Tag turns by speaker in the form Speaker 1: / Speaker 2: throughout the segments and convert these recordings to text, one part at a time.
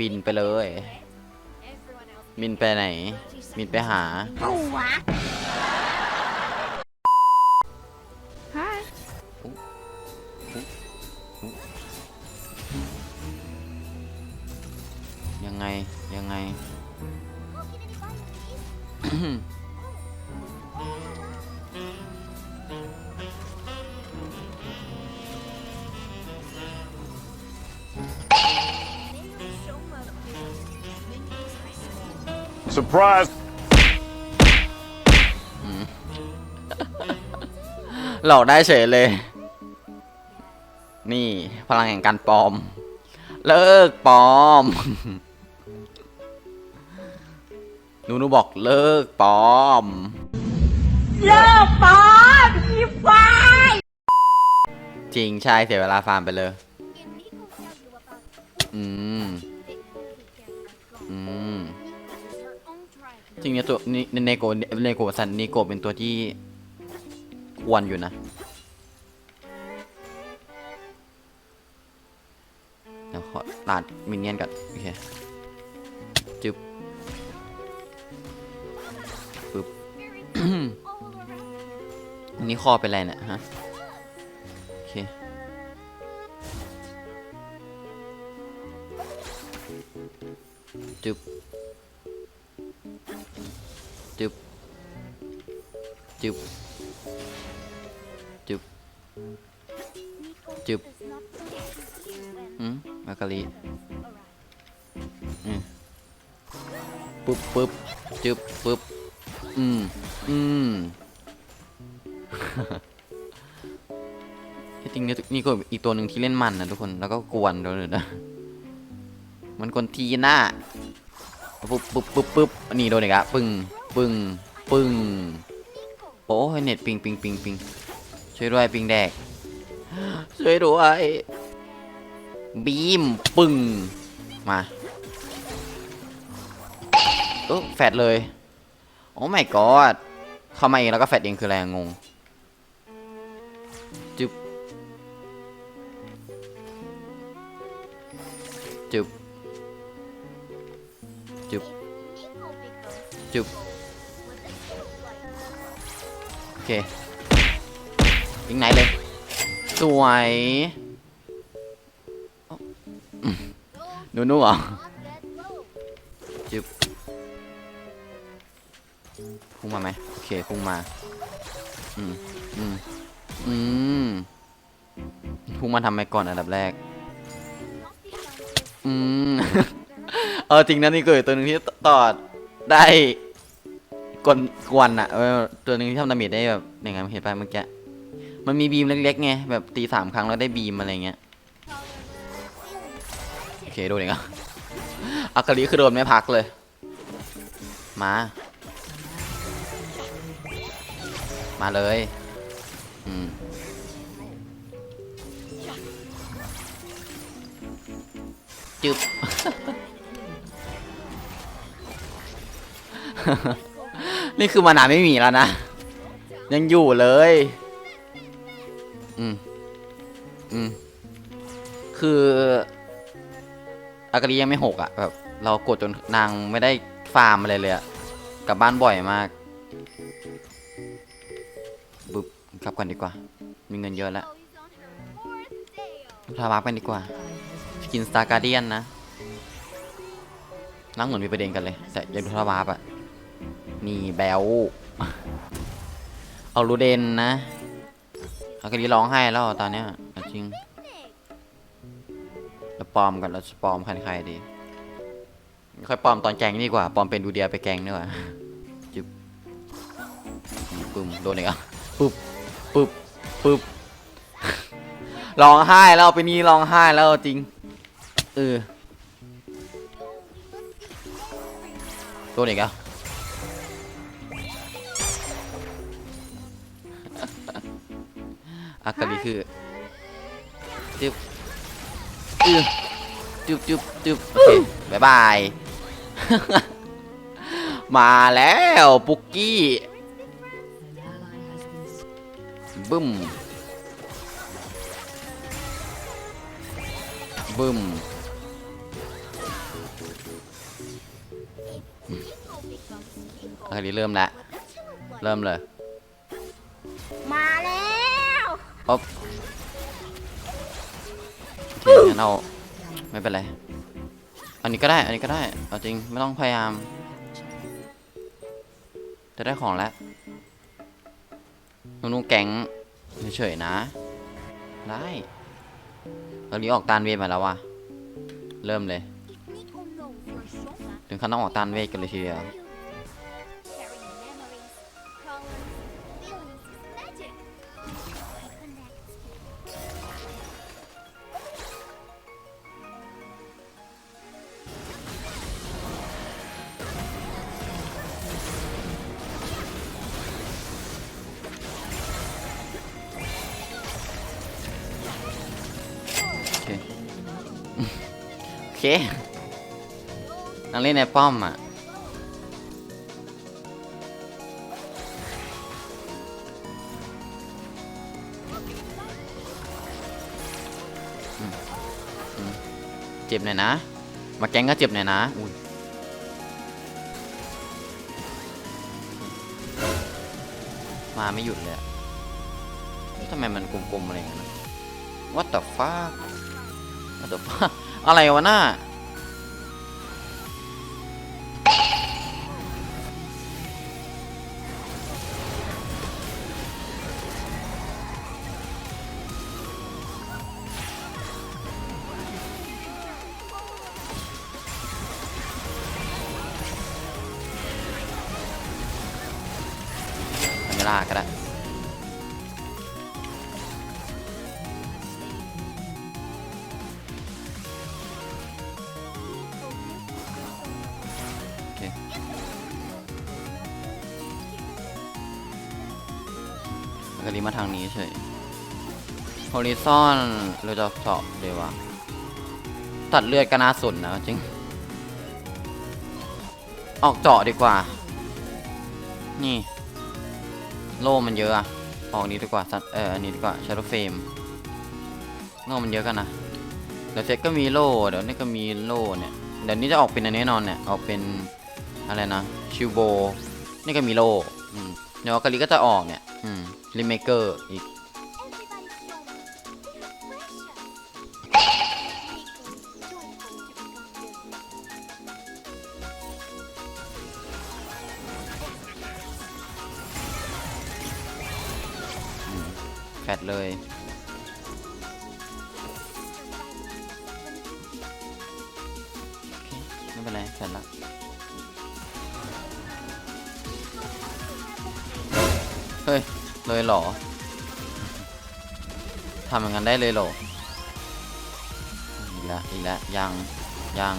Speaker 1: บินไปเลย มินไปไหน มินไปหา
Speaker 2: หัว
Speaker 3: Surprise!
Speaker 1: หลอกได้เฉยเลย นี่พลังแห่งการปลอม เลิกปลอมหนูหนูบอกเลิกปลอม
Speaker 2: เลิกปอมพี่ฟ้าย
Speaker 1: จริงใช่เสียเวลาฟาร์มไปเลย อืม จริงเนี่ยตัวนี่เนโกเนโกซันเนโกเป็นตัวที่ควรอยู่นะ เดี๋ยวขอลาดมินเนี่ยนก่อนโอเคจึ๊บปึ๊บอันนี้คอเป็นไรเนี่ยฮะ โอเคจึ๊บ จึบจึบจึบจึบอืมมากะลีอืมปึ๊บปึ๊บจึบปึ๊บอืมอืมที่จริงเนี่ยนี่ก็อีกตัวหนึ่งที่เล่นมันนะทุกคนแล้วก็กวนด้วยนะมันกวนทีหน้าปุ๊บปุ๊บปุ๊บปุ๊บนี่โดนอีกอะปึ้ง ปึ้งปึ้งโอ้ยเน็ตปิงปิงปิงปิงช่วยด้วยปิงแดกช่วยด้วยบีมปึ้งมาเออแฟดเลยโอ้ my god เข้ามาเองแล้วก็แฟดเองคืออะไรอะงงจึ๊บจึ๊บจึ๊บจึบ อเคยิงไหนเลย สวยอืมหนูๆเหรอจึ๊บพุ่งมาไหมโอเคพุ่งมา อืม อืม อืม พุ่งมาทำไมก่อนอันดับแรก อืม เออจริงนะนี่เกิดตัวหนึ่งที่ตอดได้ กวนกวนอะเออตัวหนึ่งที่ทำดาเมจได้แบบอย่างไงเห็นไปะเมื่อกี้มันมีบีมเล็กๆไงแบบตีสามครั้งแล้วได้บีมอะไรเงี้ยโอเคโดนอีกอะอากาลิคือโดนไม่พักเลย มา มาเลยอืมจึบ นี่คือมานาไม่มีแล้วนะ ยังอยู่เลย อืม อืม คืออากาลียังไม่หกอะ่ะแบบเรากดจนนางไม่ได้ฟาร์มอะไรเลยอะ่ะกลับบ้านบ่อยมากบึบกลับกันดีกว่า มีเงินเยอะแล้วพามาไปดีกว่ากินสตาร์การเดียนนะนั่งเหมือนมีประเด็นกันเลย แต่ยังดูทาวาร์ปอะ นี่แบลเอารูเดนนะเอากาลีร้องไห้แล้วตอนเนี้ยจริงเราปลอมกันเราปลอมใครๆดี ค่อยปลอมตอนแกงดีกว่าปลอมเป็นดูเดียไปแกงดีกว่าจึ๊บปึ้มโดนอีกอะปึ๊บปึ๊บปึ๊บร้องไห้แล้วไปนี่ร้องไห้แล้วจริงเออโดนอีกอะ อัตาลีคือจึ๊บอึ๊บจุ๊บจุ๊บจุ๊บโอเคบายบาย มาแล้วปุกกี้บึ้มบึ้มอัตาลีเริ่มแล้วเริ่มเลย ป๊บโอเคงั้นเอาไม่เป็นไร อันนี้ก็ได้ อันนี้ก็ได้ เอาจริง ไม่ต้องพยายาม จะได้ของแล้วนุ่งแก๊งเฉยๆนะ ได้ตอนนี้ออกตานเวทมาแล้วว่ะ เริ่มเลย ถึงขั้นต้องออกตานเวทกันเลยทีเดียว เคนั่งเล่นในป้อมอะเจ็บหน่อยนะ มาแกงก็เจ็บหน่อยนะอุ้ยมาไม่หยุดเลยทำไมมันกลมๆอะไรอย่างเงี้ยนะ What the fuck What the fuck อะไรวะน่าไม่ล่าก็ได้าทางนี้เฉยฮอริซอนเราจะเจาะเดี๋ยววะตัดเลือดก็น่าสนนะจริง ออกเจาะดีกว่า นี่ โล่มันเยอะอะออกนี้ดีกว่าสัตเอออันนี้ดีกว่าชาร์ลเฟมโล่มันเยอะกันนะเดี๋ยวเซ็ตก็มีโล่เดี๋ยวนี้ก็มีโล่เนี่ยเดี๋ยวนี้จะออกเป็นอันแน่นอนเนี่ยออกเป็นอะไรนะชิวโบนี่ก็มีโล่เดี๋ยวกาลิก็จะออกเนี่ย อืม ลิเมเกอร์อีก เลยเหรอทำอย่างนั้นได้เลยเหรออีกแล้วอีกแล้วยังยัง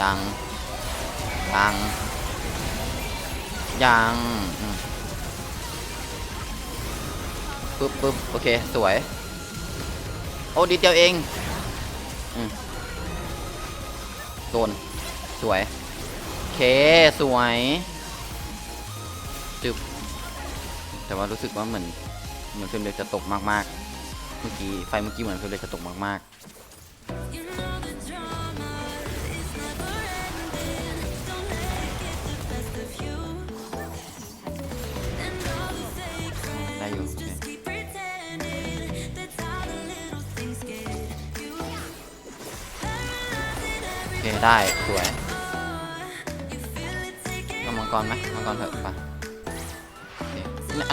Speaker 1: ยังยังยังปึ๊บปึ๊บโอเค สวย โอ้ดีเดียวเองอโดน สวย โอเค สวย จึบแต่ว่ารู้สึกว่าเหมือนเหมือนเฟรมเรทจะตกมากๆ เมื่อกี้ไฟเมื่อกี้เหมือนเฟรมเรทจะตกมาก ๆ ได้อยู่ โอเคโอเคได้ สวยก็มังกรไหมมังกรเถอะไป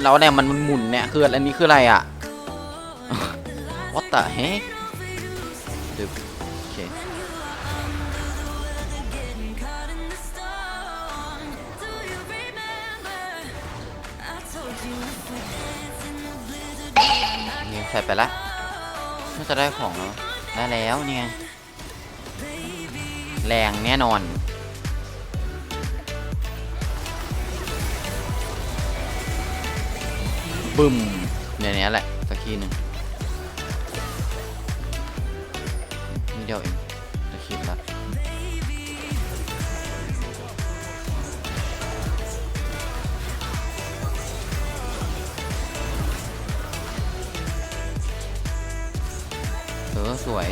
Speaker 1: แล้วเนี่ยมันหมุนเนี่ยคืออันนี้คืออะไรอะ What the heck ดึบโอเคนี่ใส่ไปละน่าจะได้ของแล้วได้แล้วเนี่ย แรงแน่นอน บึ้มเนี่ยเนี้ยแหละสักทีหนึ่งนี่เดียวเองจะคิดละเออสวย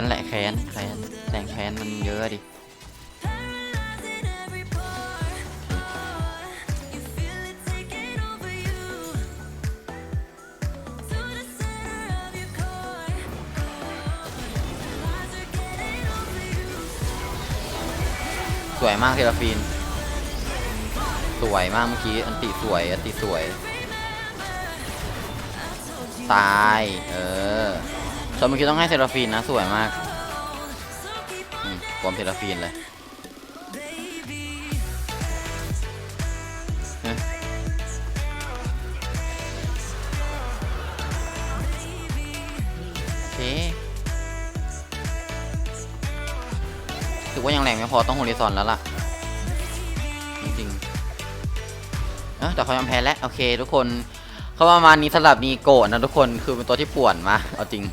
Speaker 1: นแหละแค้นแค้นแสงแค้นมันเยอะดิสวยมากเทราฟีน สวยมากเมื่อกี้ อันติสวย อันติสวย ตาย เออ ส่วนเมื่อกี้ต้องให้เซราฟีนนะ สวยมากอืมกลมเซราฟีนเลยโอเคถือว่ายังแรงไม่พอต้องโฮลิซอนแล้วล่ะ จริงๆเอ้อแต่เขายอมแพ้แล้ว โอเค ทุกคน เขาประมาณนี้สำหรับนีโกะนะทุกคนคือเป็นตัวที่ป่วนมา เอาจริง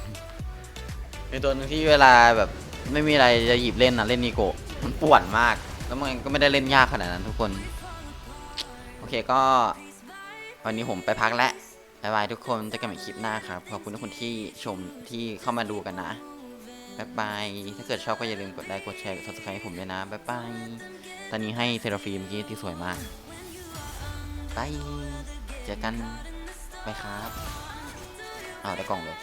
Speaker 1: เป็นตัวหนึงที่เวลาแบบไม่มีอะไรจะหยิบเล่นนะเล่นนีโกะมันปวนมาก แล้วมันก็ไม่ได้เล่นยากขนาดนั้นทุกคน โอเคก็ วันนี้ผมไปพักแล้วบายบายทุกคนเจอกันใหม่คลิปหน้าครับ ขอบคุณทุกคนที่ชมที่เข้ามาดูกันนะบายบาย ถ้าเกิดชอบก็อย่าลืมกดไลค์กดแชร์กด subscribe ให้ผมด้วยนะบายบาย ตอนนี้ให้เซราฟีเมื่อกี้ที่สวยมากบายเจอกันไปครับ เอาได้กล่องเลย